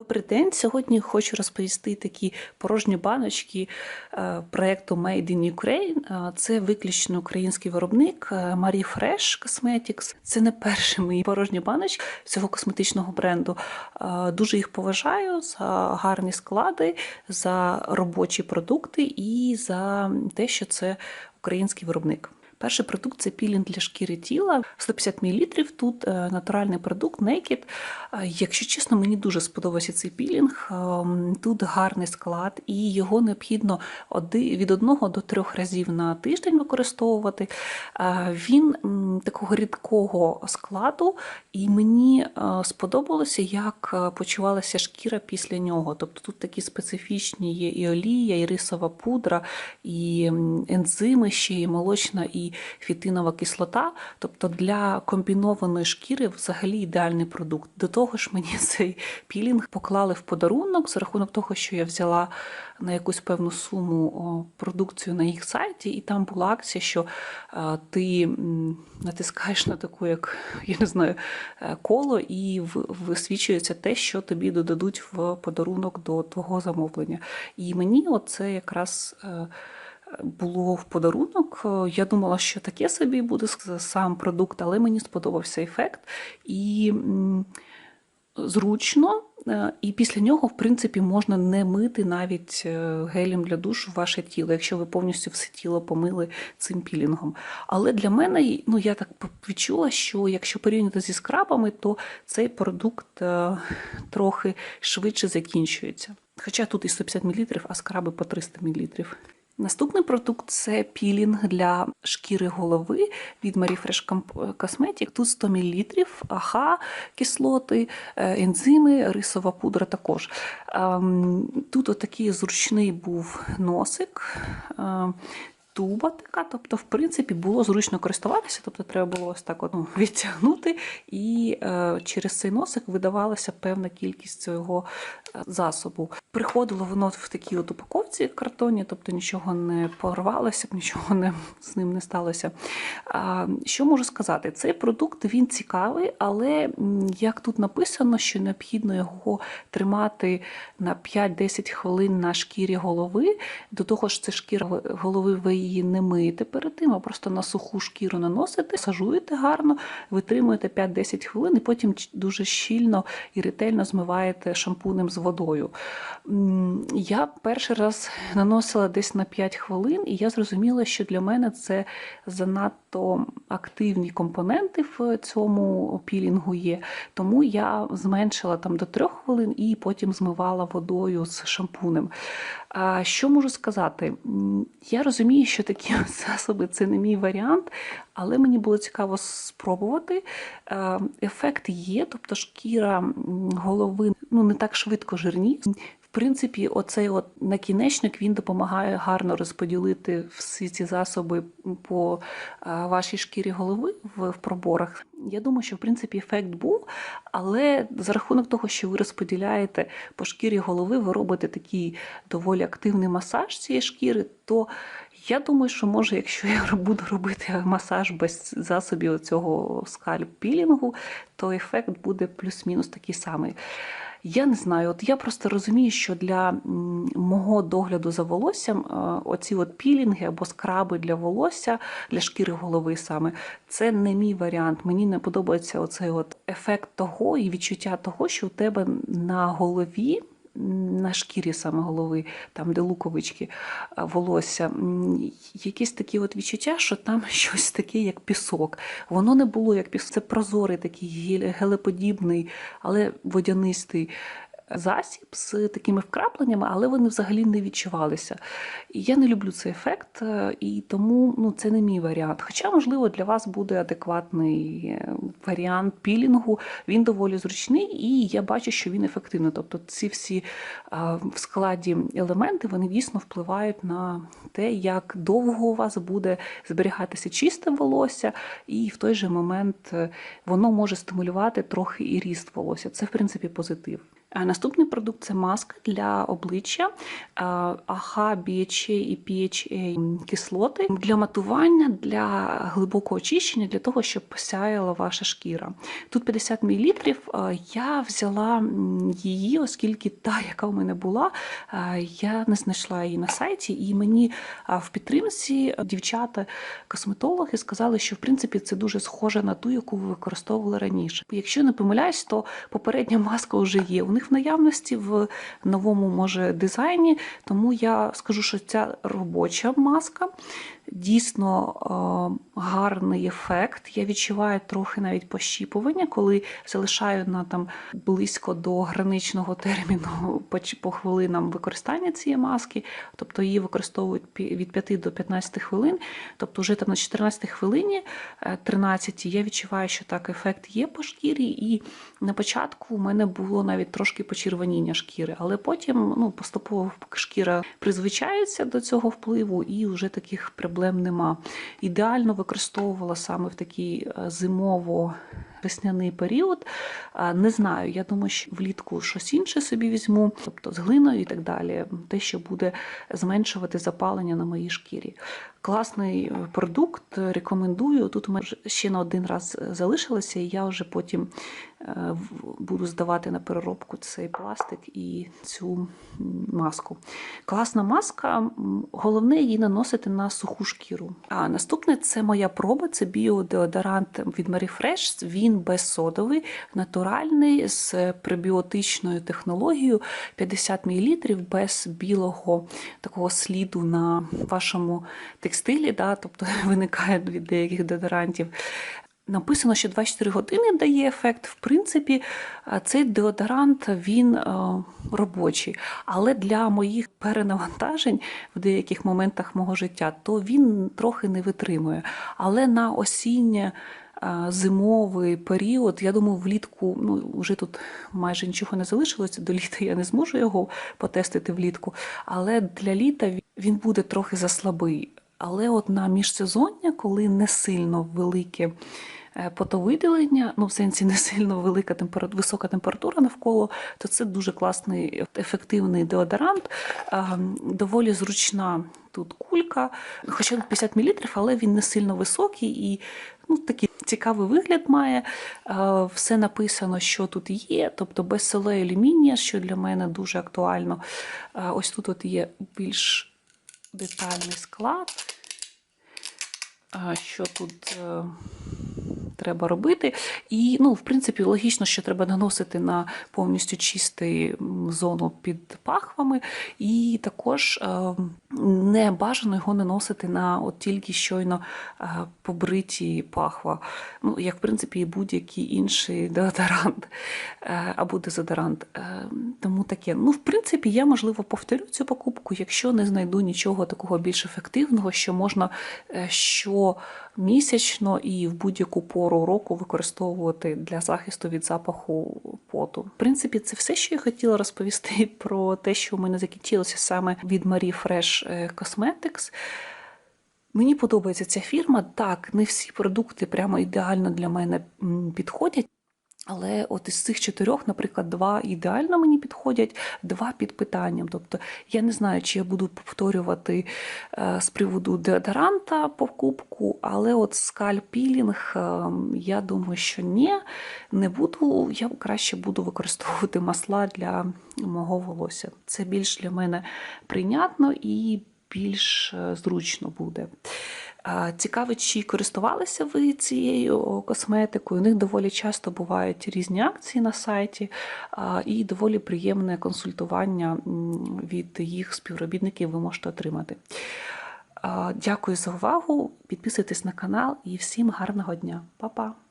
Добрий день. Сьогодні хочу розповісти такі порожні баночки е, проекту Made in Ukraine. Е, Це виключно український виробник е, Marie Fresh Cosmetics. Це не перші мої порожні баночки цього косметичного бренду. Дуже їх поважаю за гарні склади, за робочі продукти і за те, що це український виробник. Перший продукт це пілінг для шкіри тіла, 150 мл. Тут е, натуральний продукт Naked. Е, Якщо чесно, мені дуже сподобався цей пілінг. Ем, Тут гарний склад, і його необхідно від одного до трьох разів на тиждень використовувати. Е, Він такого рідкого складу, і мені е, сподобалося, як е, почувалася шкіра після нього. Тобто тут такі специфічні є і олія, і рисова пудра, і ензими ще, і молочна, і фітинова кислота. Тобто для комбінованої шкіри взагалі ідеальний продукт. До того ж, мені цей пілінг поклали в подарунок за рахунок того, що я взяла на якусь певну суму продукцію на їх сайті, і там була акція, що е, ти натискаєш на таку, як я не знаю, е, коло, і висвічується те, що тобі додадуть в подарунок до твого замовлення. І мені оце якраз. Було в подарунок. Е, Я думала, що таке собі буде сам продукт, але мені сподобався ефект. І зручно, е, і після нього, в принципі, можна не мити навіть е, гелем для душу ваше тіло, якщо ви повністю все тіло помили цим пілінгом. Але для мене, ну я так відчула, що якщо порівняти зі скрабами, то цей продукт трохи швидше закінчується. Хоча тут і 150 мл, а скраби по 300 мл. Наступний продукт це пілінг для шкіри голови від Marie Fresh Cosmetic. Тут 100 мл, АХ, кислоти, е, ензими, рисова пудра також. Ем, Тут отакий зручний був носик. Туба така, тобто, в принципі, було зручно користуватися, тобто треба було ось так ну, відтягнути, і е, через цей носик видавалася певна кількість цього е, засобу. Приходило воно в такій от упаковці картоні, тобто нічого не порвалося, нічого не, з ним не сталося. А, що можу сказати? Цей продукт він цікавий, але як тут написано, що необхідно його тримати на 5-10 хвилин на шкірі голови. До того ж, це шкіра голови, ви її не миєте перед тим, а просто на суху шкіру наносите, сажуєте гарно, витримуєте 5-10 хвилин і потім дуже щільно і ретельно змиваєте шампунем з водою. Я перший раз наносила десь на 5 хвилин, і я зрозуміла, що для мене це занадто активні компоненти в цьому пілінгу є. Тому я зменшила там до 3 хвилин і потім змивала водою з шампунем. А що можу сказати? Я розумію, що такі засоби це не мій варіант, але мені було цікаво спробувати. Е, Ефект є, тобто шкіра голови ну, не так швидко жирніє. Принципі, оцей от накінечник він допомагає гарно розподілити всі ці засоби по е, вашій шкірі голови в, в проборах. Я думаю, що в принципі ефект був, але за рахунок того, що ви розподіляєте по шкірі голови, ви робите такий доволі активний масаж цієї шкіри, то я думаю, що може, якщо я буду робити масаж без засобів цього скальп-пілінгу, то ефект буде плюс-мінус такий самий. Я не знаю, от я просто розумію, що для мого догляду за волоссям е, оці от пілінги або скраби для волосся, для шкіри голови саме, це не мій варіант. Мені не подобається оцей от ефект того і відчуття того, що у тебе на голові. На шкірі саме голови, там де луковички волосся, якісь такі от відчуття, що там щось таке, як пісок. Воно не було як пісок, це прозорий такий гелеподібний, але водянистий засіб з такими вкрапленнями, але вони взагалі не відчувалися. І я не люблю цей ефект, е, і тому ну, це не мій варіант. Хоча, можливо, для вас буде адекватний е, варіант пілінгу. Він доволі зручний, і я бачу, що він ефективний. Тобто ці всі а, в складі елементи вони дійсно впливають на те, як довго у вас буде зберігатися чисте волосся, і в той же момент е, воно може стимулювати трохи і ріст волосся. Це, в принципі, позитив. А Наступний продукт це маска для обличчя АХ, BHA і PHA кислоти для матування, для глибокого очищення, для того, щоб посяяла ваша шкіра. Тут 50 мл. Я взяла її, оскільки та, яка у мене була, е, я не знайшла її на сайті, і мені в підтримці дівчата-косметологи сказали, що в принципі це дуже схоже на ту, яку ви використовували раніше. Якщо не помиляюсь, то попередня маска вже є них в наявності в новому може дизайні. Тому я скажу, що ця робоча маска. Дійсно е, гарний ефект. Я відчуваю трохи навіть пощіпування, коли залишаю на там близько до граничного терміну по, хвилинам використання цієї маски. Тобто її використовують від 5 до 15 хвилин. Тобто, вже там на 14 хвилині, е, 13 я відчуваю, що так ефект є по шкірі. І на початку у мене було навіть трошки почервоніння шкіри, але потім ну, поступово шкіра призвичається до цього впливу, і вже таких проблем нема. Ідеально використовувала саме в такій е, зимово-весняний період. Е, Не знаю, я думаю, що влітку щось інше собі візьму, тобто з глиною і так далі, те, що буде зменшувати запалення на моїй шкірі. Класний е, продукт, рекомендую. Тут у мене ще на один раз залишилося, і я вже потім е, буду здавати на переробку цей пластик і цю маску. Класна маска, головне її наносити на суху шкіру. А наступне це моя проба, це біодеодорант від Marie Fresh. Він безсодовий, натуральний з пребіотичною технологією 50 мл без білого такого сліду на вашому текстилі, да, тобто виникає від деяких деодорантів. Написано, що 24 години дає ефект. В принципі, цей деодорант він е, робочий, але для моїх перенавантажень в деяких моментах мого життя, то він трохи не витримує. Але на осіннє. Зимовий період, я думаю, влітку ну вже тут майже нічого не залишилося. До літа я не зможу його потестити влітку. Але для літа він- буде трохи заслабий. Але от на міжсезоння, коли не сильно велике потовиділення, ну в сенсі не сильно велика температура, висока температура навколо, то це дуже класний ефективний деодорант, доволі зручна тут кулька, хоча 50 мл, але він не сильно високий і ну, такий цікавий вигляд має. Е, Все написано, що тут є, тобто без солей алюмінія, що для мене дуже актуально. Е, Ось тут от є більш детальний склад, що тут е, треба робити. І, ну, в принципі, логічно, що треба наносити на повністю чистий зону під пахвами, і також е, не бажано його наносити на от тільки щойно е, побриті пахва. Ну, як, в принципі, і будь-який інший деодорант е, або дезодорант. Е, Тому таке. Ну, в принципі, я, можливо, повторю цю покупку, якщо не знайду нічого такого більш ефективного, що можна щомісячно і в будь-яку пору року використовувати для захисту від запаху поту. В принципі, це все, що я хотіла розповісти про те, що у мене закінчилося саме від Marie Fresh е, Cosmetics. Мені подобається ця фірма. Так, не всі продукти прямо ідеально для мене підходять. Але от із цих чотирьох, наприклад, два ідеально мені підходять, два під питанням. Тобто я не знаю, чи я буду повторювати е, з приводу деодоранта покупку, але от скальпілінг, е, я думаю, що ні, не буду. Я краще буду використовувати масла для мого волосся. Це більш для мене прийнятно і більш е, зручно буде. Цікаво, чи користувалися ви цією косметикою. У них доволі часто бувають різні акції на сайті і доволі приємне консультування від їх співробітників ви можете отримати. Дякую за увагу. Підписуйтесь на канал і всім гарного дня. Па-па!